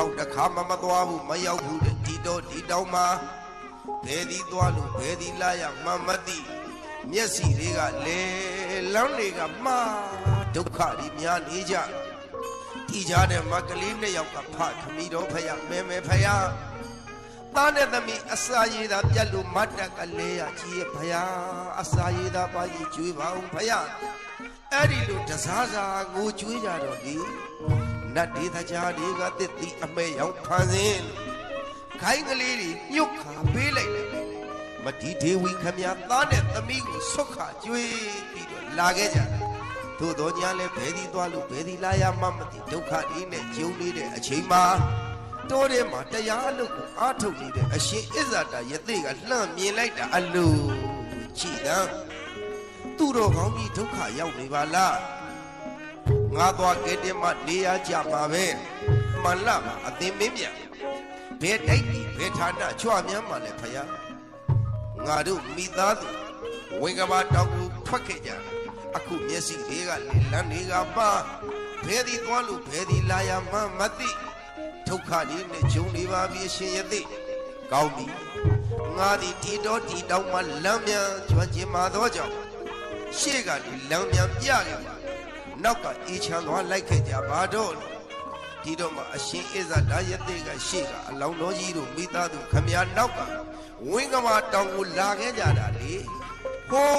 ခေါက်တစ်ခါမှမသွားဘူးမရောက်ဘူးတဲ့ဒီတော့ဒီတောင်မှာဘယ်ဒီသွားလို့ဘယ်ဒီလာရမှမသိမျက်စိတွေကလေလမ်းတွေကမှားဒုက္ခတွေများနေကြဒီကြားတဲ့မကလေးနှစ်ယောက်ကဖခမီတော်ဖယားမဲမဲဖယားသားနဲ့သမီးအစာရည်သာပြတ်လို့မတ်တက်ကလေးရကြီးရဲ့ဖယားအစာရည်သာပါကြီးကျွေးပါအောင်ဖယား အဲ့ဒီလိုတစားစားကိုကျွေးကြတော့ဒီနတ်ဒေသကြားတွေကတစ်တီအမဲရောက်ဖန်ဆင်းခိုင်းကလေးတွေညှုတ်ခါပေးလိုက်တယ်မဒီဒေဝီခမရသားနဲ့သမီးကိုဆွတ်ခါကျွေးပြီးတော့လာခဲ့ကြတယ်သို့တော်ညာလည်းဘယ်ဒီသွားလို့ဘယ်ဒီလာရမှမသိဒုက္ခတွေနဲ့ဂျုံနေတဲ့အချိန်မှာတိုးထဲမှာတရားအလုပ်ကိုအားထုတ်နေတဲ့အရှင်အစ္ဆတာယသိကလှမ်းမြင်လိုက်တာအလိုကြည်တမ်း သူတော်ကောင်းကြီးဒုက္ခရောက်နေပါလားငါသွားကဲတင်မနေရကြမှာပဲမလမှာအသင်မင်းမြဘယ်တိုက်ဒီဘယ်ဌာနချွတ်မြန်းမှာလဲဖယားငါတို့မိသားစုဝင်ကဘာတောင်ကိုထွက်ခဲ့ကြတယ်အခုမျက်စိတွေကလေလန်းတွေကပါဘယ်ဒီသွားလို့ဘယ်ဒီလာရမှမသိဒုက္ခတွေနဲ့ဂျုံနေပါပြီအရှင်ယသိကောင်းပြီငါဒီတီတော်တီတောင်မှလမ်းမြန်ကျွမ်းကျင်မာသောကြောင့် ရှေ့ကဒီလမ်းမြန်ပြခဲ့ပါနောက်ကအေးချမ်းသွားလိုက်ခဲ့ကြပါတော့ဒီတော့မှအရှင်ဣဇဒါယသိကရှေ့ကအလောင်းတော်ကြီးတို့မိသားစုခမရနောက်ကဝင်းကမာတောင်ကိုလာခဲ့ကြတာလေဟိုး